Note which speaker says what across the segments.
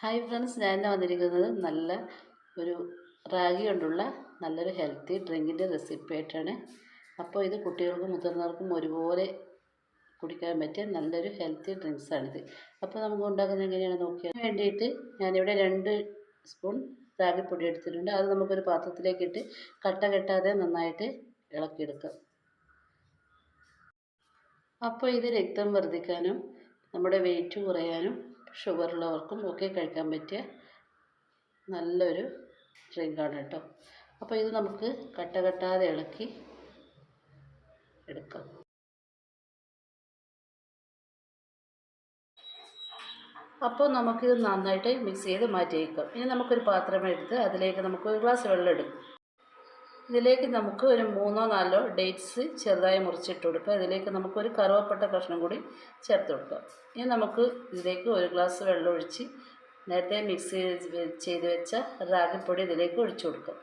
Speaker 1: Hi friends ഞാൻ വന്നിരിക്കുന്നത് നല്ല ഒരു റാഗി കൊണ്ടുള്ള നല്ലൊരു ഹെൽത്തി ഡ്രിങ്കിന്റെ റെസിപ്പി ആയിട്ടാണ്. അപ്പോൾ ഇത് കുട്ടികൾക്കും മുതിർന്നവർക്കും ഒരുപോലെ കുടിക്കാൻ പറ്റിയ നല്ലൊരു ഹെൽത്തി ഡ്രിങ്ക്സാണിത് അപ്പോൾ നമുക്ക് ഉണ്ടാക്കുന്നത് എങ്ങനെയാണ് നോക്കിയാൽ അതിന് വേണ്ടിയിട്ട് ഞാനിവിടെ രണ്ട് സ്പൂൺ റാഗിപ്പൊടി എടുത്തിട്ടുണ്ട്. അത് നമുക്കൊരു പാത്രത്തിലേക്ക് ഇട്ട് കട്ട കെട്ടാതെ നന്നായിട്ട് ഇളക്കിയെടുക്കാം. അപ്പോൾ ഇത് രക്തം വർദ്ധിക്കാനും നമ്മുടെ വെയിറ്റ് കുറയാനും ഷുഗർ ഉള്ളവർക്കും ഒക്കെ കഴിക്കാൻ പറ്റിയ നല്ലൊരു ഡ്രിങ്കാണ് കേട്ടോ. അപ്പോൾ ഇത് നമുക്ക് കട്ട കെട്ടാതെ ഇളക്കി എടുക്കാം. അപ്പോൾ നമുക്കിത് നന്നായിട്ട് മിക്സ് ചെയ്ത് മാറ്റി വയ്ക്കാം ഇനി നമുക്കൊരു പാത്രം എടുത്ത് അതിലേക്ക് നമുക്ക് ഒരു ഗ്ലാസ് വെള്ളം എടുക്കും. ഇതിലേക്ക് നമുക്ക് ഒരു മൂന്നോ നാലോ ഡേറ്റ്സ് ചെറുതായി മുറിച്ചിട്ട് കൊടുക്കുക. ഇതിലേക്ക് നമുക്കൊരു കറുവപ്പട്ട കഷ്ണം കൂടി ചേർത്ത് കൊടുക്കുക. ഇനി നമുക്ക് ഇതിലേക്ക് ഒരു ഗ്ലാസ് വെള്ളം ഒഴിച്ച് നേരത്തെ മിക്സ് ചെയ്ത് വെച്ച റാഗിപ്പൊടി ഇതിലേക്ക് ഒഴിച്ചു കൊടുക്കുക.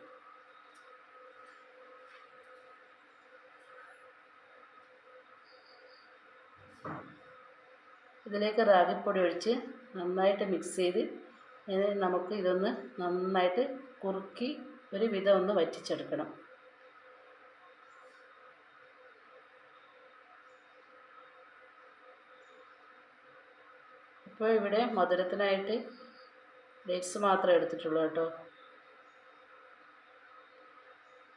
Speaker 1: ഇതിലേക്ക് റാഗിപ്പൊടി ഒഴിച്ച് നന്നായിട്ട് മിക്സ് ചെയ്ത് നമുക്ക് ഇതൊന്ന് നന്നായിട്ട് കുറുക്കി ഒരു വിധം ഒന്ന് വറ്റിച്ചെടുക്കണം. ഇപ്പോൾ ഇവിടെ മധുരത്തിനായിട്ട് ഡേറ്റ്സ് മാത്രമേ എടുത്തിട്ടുള്ളൂ കേട്ടോ.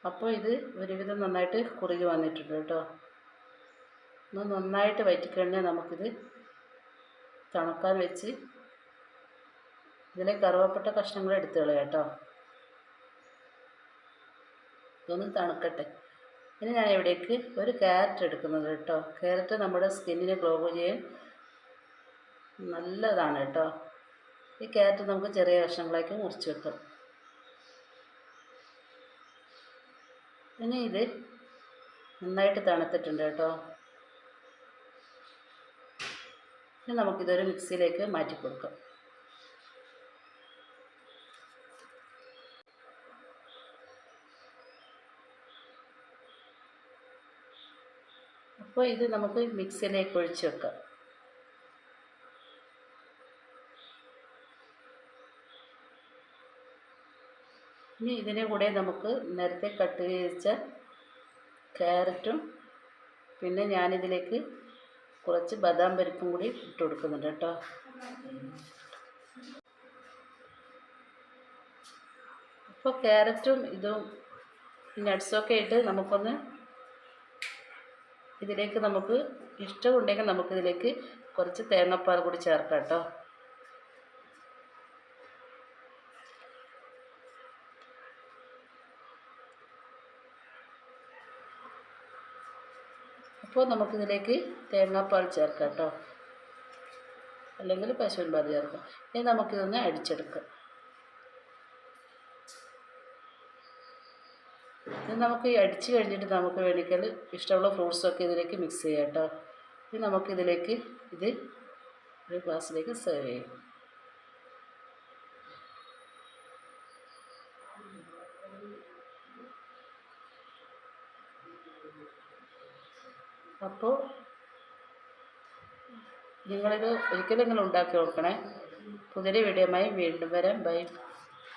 Speaker 1: അപ്പോൾ ഇത് ഒരുവിധം നന്നായിട്ട് കുറുകി വന്നിട്ടുണ്ട് കേട്ടോ. ഒന്ന് നന്നായിട്ട് വറ്റിക്കഴിഞ്ഞാൽ നമുക്കിത് തണുക്കാൻ വെച്ച് ഇതിലെ കറുവപ്പെട്ട കഷ്ണങ്ങൾ എടുത്തുകളയാം കേട്ടോ. ഇതൊന്ന് തണുക്കട്ടെ. ഇനി ഞാൻ ഇവിടേക്ക് ഒരു ക്യാരറ്റ് എടുക്കുന്നത് കേട്ടോ. ക്യാരറ്റ് നമ്മുടെ സ്കിന്നിന് ഗ്ലോ ചെയ്യാൻ നല്ലതാണ് കേട്ടോ. ഈ ക്യാരറ്റ് നമുക്ക് ചെറിയ കഷ്ണങ്ങളാക്കി മുറിച്ച് വെക്കാം. ഇനി ഇത് നന്നായിട്ട് തണുത്തിട്ടുണ്ട് കേട്ടോ. ഇനി നമുക്കിതൊരു മിക്സിയിലേക്ക് മാറ്റി കൊടുക്കാം അപ്പോൾ ഇത് നമുക്ക് മിക്സിയിലേക്ക് ഒഴിച്ച് വെക്കാം. ഇനി ഇതിന്റെ കൂടെ നമുക്ക് നേരത്തെ കട്ട് ചെയ്ത ക്യാരറ്റും പിന്നെ ഞാനിതിലേക്ക് കുറച്ച് ബദാം പരിപ്പും കൂടി ഇട്ട് കൊടുക്കുന്നുണ്ട് കേട്ടോ. അപ്പോൾ ക്യാരറ്റും ഇതും നട്ട്സൊക്കെ ഇട്ട് നമുക്കൊന്ന് ഇതിലേക്ക് നമുക്ക് ഇഷ്ടമുണ്ടെങ്കിൽ നമുക്കിതിലേക്ക് കുറച്ച് തേങ്ങാപ്പാൽ കൂടി ചേർക്കാം കേട്ടോ. അപ്പോൾ നമുക്കിതിലേക്ക് തേങ്ങാപ്പാൽ ചേർക്കാം കേട്ടോ. അല്ലെങ്കിൽ പശുവിൻ പാൽ ചേർക്കാം. ഇനി നമുക്കിതൊന്ന് അടിച്ചെടുക്കാം. ഇനി നമുക്ക് അടിച്ച് കഴിഞ്ഞിട്ട് നമുക്ക് വേണമെങ്കിൽ ഇഷ്ടമുള്ള ഫ്രൂട്ട്സൊക്കെ ഇതിലേക്ക് മിക്സ് ചെയ്യാം കേട്ടോ. ഇനി നമുക്കിതിലേക്ക് ഇത് ഒരു ഗ്ലാസ്സിലേക്ക് സെർവ് ചെയ്യാം. അപ്പോൾ നിങ്ങളിത് ഒരിക്കലും നിങ്ങൾ ഉണ്ടാക്കി നോക്കണേ. പുതിയ വീഡിയോമായി വീണ്ടും വരാം. ബൈ